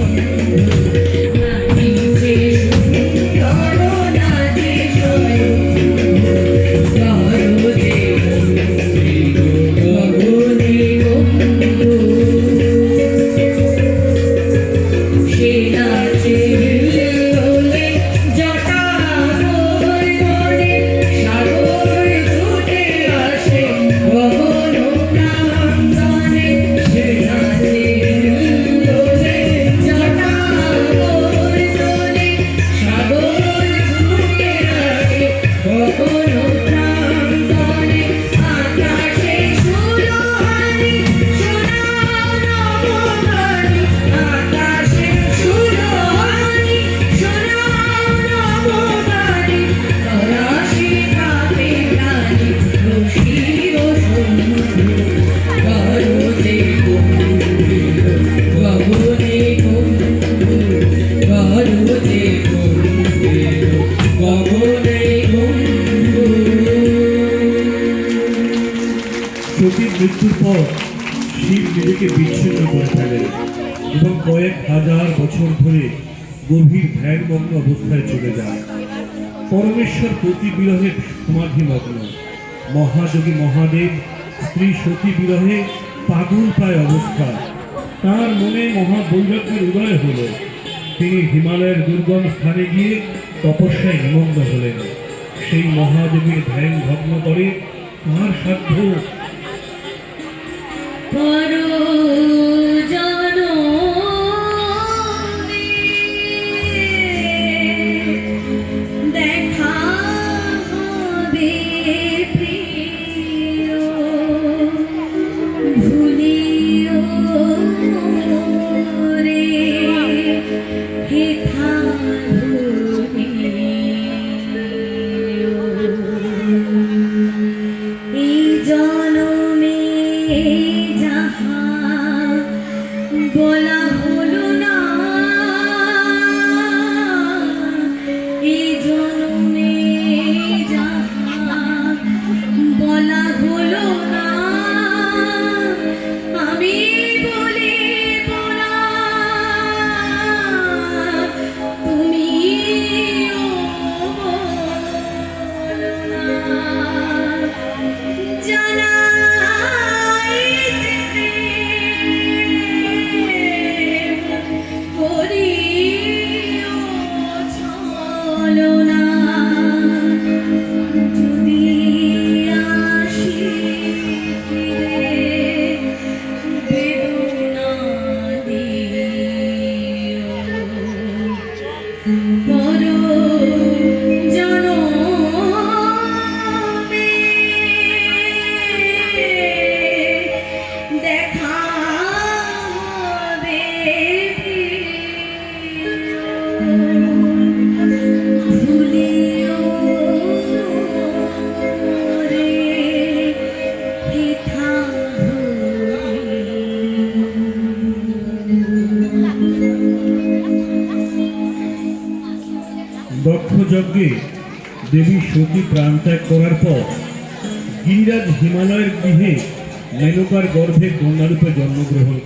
Yeah. সতীর মৃত্যুর পর শিব নিজেকে বিচ্ছিন্ন করে ফেলেন এবং কয়েক হাজার বছর ধরে গভীর ধ্যানমগ্ন অবস্থায় চলে যান পরমেশ্বর প্রতি বিরহে সমাধিমগ্ন। মহাযোগী মহাদেব, স্ত্রী সতী বিরহে পাগল প্রায় অবস্থা। তার মনে মহাবৈরাগ্যের উদয় হলো। তিনি হিমালয়ের দুর্গম স্থানে গিয়ে তপস্যায় নিমগ্ন হলেন। সেই মহাদেবীর ধ্যান ভগ্ন করে তার সাধ্য দেখা হবে বলা যজ্ঞে দেবী সতী প্রাণত্যাগ করার পর গিরিরাজ হিমালয়ের গৃহে মেনকার গর্ভে কন্যারূপে জন্মগ্রহণ